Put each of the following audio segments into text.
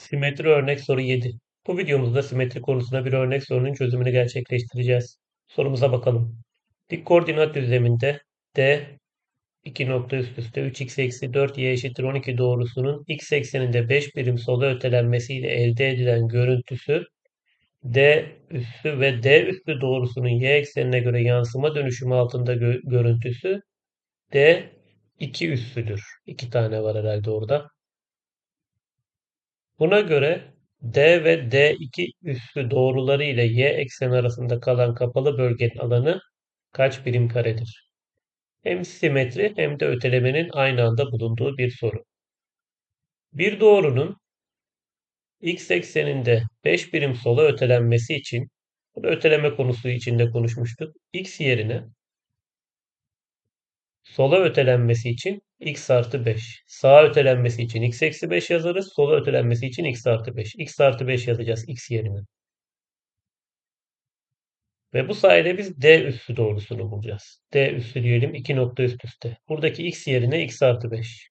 Simetri örnek soru 7. Bu videomuzda simetri konusunda bir örnek sorunun çözümünü gerçekleştireceğiz. Sorumuza bakalım. Dik koordinat düzleminde D 2 nokta üst üste 3x eksi 4y eşittir 12 doğrusunun x ekseninde 5 birim sola ötelenmesiyle elde edilen görüntüsü D üssü ve D üssü doğrusunun y eksenine göre yansıma dönüşümü altında gö görüntüsü D 2 üssüdür. 2 tane var herhalde orada. Buna göre D ve D2 üssü doğruları ile y ekseni arasında kalan kapalı bölgenin alanı kaç birim karedir? Hem simetri hem de ötelemenin aynı anda bulunduğu bir soru. Bir doğrunun x ekseninde 5 birim sola ötelenmesi için, bunu öteleme konusu içinde konuşmuştuk. x yerine Sola ötelenmesi için x artı 5. Sağa ötelenmesi için x eksi 5 yazarız. Sola ötelenmesi için x artı 5. x artı 5 yazacağız x yerine. Ve bu sayede biz D üssü doğrusunu bulacağız. D üssü diyelim 2 nokta üst üste. Buradaki x yerine x artı 5.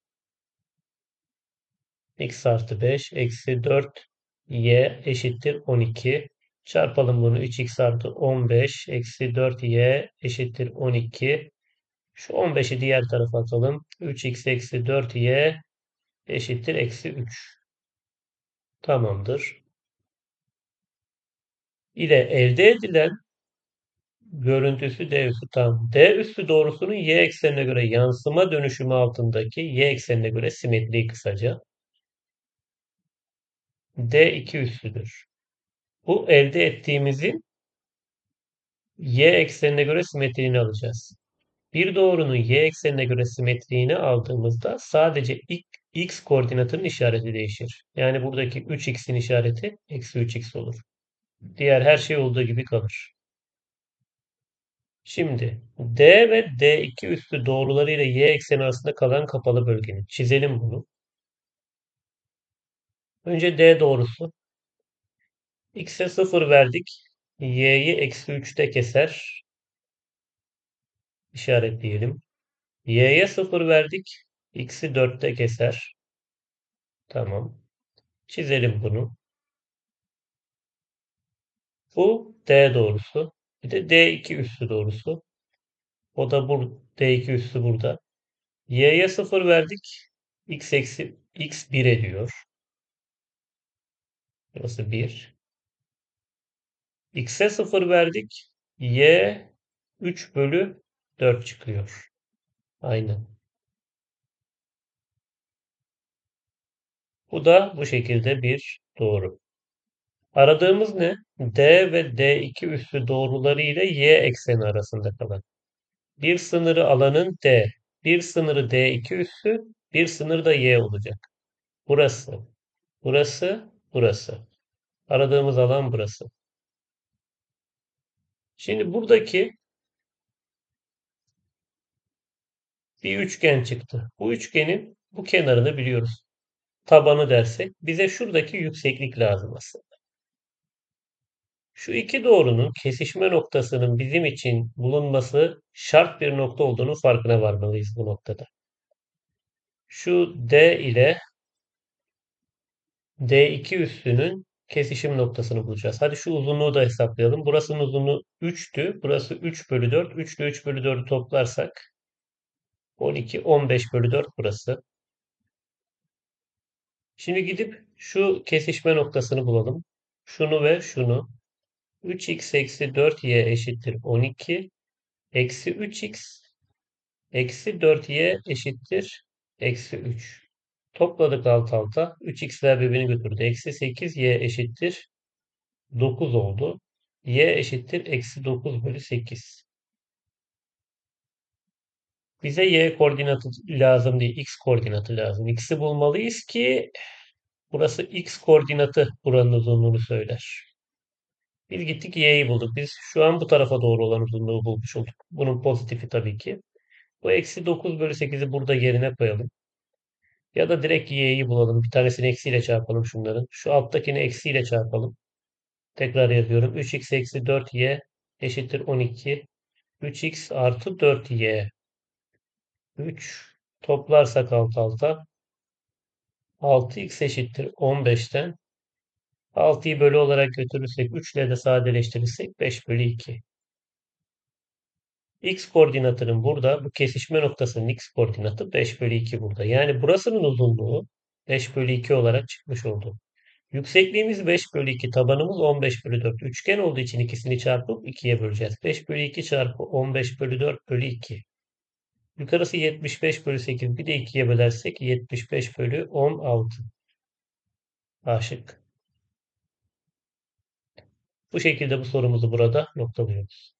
x artı 5 eksi 4 y eşittir 12. Çarpalım bunu 3x artı 15 eksi 4y eşittir 12. Şu 15'i diğer tarafa atalım. 3x eksi 4y eşittir eksi 3. Tamamdır. İle elde edilen görüntüsü D üssü tam. D üssü doğrusunun y eksenine göre yansıma dönüşümü altındaki y eksenine göre simetriği kısaca. D2 üssüdür. Bu elde ettiğimizin y eksenine göre simetriğini alacağız. Bir doğrunun y eksenine göre simetriğini aldığımızda sadece x koordinatının işareti değişir. Yani buradaki 3x'in işareti eksi 3x olur. Diğer her şey olduğu gibi kalır. Şimdi D ve D2 üstü doğruları ile y ekseni arasında kalan kapalı bölgenin. Çizelim bunu. Önce D doğrusu. X'e 0 verdik. Y'yi eksi 3'te keser. İşaretleyelim. Y'ye 0 verdik. X'i 4'te keser. Tamam. Çizelim bunu. Bu D doğrusu. Bir de D2 üssü doğrusu. O da bu D2 üssü burada. Y'ye 0 verdik. X eksi X 1 ediyor. Burası 1. X'e 0 verdik. Y 3 bölü 4 çıkıyor. Aynen. Bu da bu şekilde bir doğru. Aradığımız ne? D ve D2 üssü doğruları ile y ekseni arasında kalan. Bir sınırı alanın D, bir sınırı D2 üssü, bir sınır da y olacak. Burası, burası, burası. Aradığımız alan burası. Şimdi buradaki bir üçgen çıktı. Bu üçgenin bu kenarını biliyoruz. Tabanı dersek bize şuradaki yükseklik lazım aslında. Şu iki doğrunun kesişme noktasının bizim için bulunması şart bir nokta olduğunu farkına varmalıyız bu noktada. Şu D ile D2 üssünün kesişim noktasını bulacağız. Hadi şu uzunluğu da hesaplayalım. Burasının uzunluğu 3'tü. Burası 3 bölü 4. 3 ile 3 bölü 4'ü toplarsak 12, 15 bölü 4 burası. Şimdi gidip şu kesişme noktasını bulalım. Şunu ve şunu. 3x eksi 4y eşittir 12. Eksi 3x eksi 4y eşittir eksi 3. Topladık alt alta. 3x'ler birbirini götürdü. Eksi 8y eşittir 9 oldu. y eşittir eksi 9 bölü 8. Bize y koordinatı lazım değil. x koordinatı lazım. x'i bulmalıyız ki burası x koordinatı buranın uzunluğunu söyler. Biz gittik y'yi bulduk. Biz şu an bu tarafa doğru olan uzunluğu bulmuş olduk. Bunun pozitifi tabii ki. Bu eksi 9 bölü 8'i burada yerine koyalım. Ya da direkt y'yi bulalım. Bir tanesini eksiyle çarpalım şunların. Şu alttakini eksiyle çarpalım. Tekrar yazıyorum. 3x eksi 4y eşittir 12. 3x artı 4y. 3 toplarsak alt alta 6x eşittir 15'ten 6'yı bölü olarak götürürsek 3 ile de sadeleştirirsek 5 bölü 2. X koordinatının burada bu kesişme noktasının x koordinatı 5 bölü 2 burada. Yani burasının uzunluğu 5 bölü 2 olarak çıkmış oldu. Yüksekliğimiz 5 bölü 2, tabanımız 15 bölü 4. Üçgen olduğu için ikisini çarpıp 2'ye böleceğiz. 5 bölü 2 çarpı 15 bölü 4 bölü 2. Yukarısı 75 bölü 8. Bir de 2'ye bölersek 75 bölü 16. Aşık. Bu şekilde bu sorumuzu burada noktalıyoruz.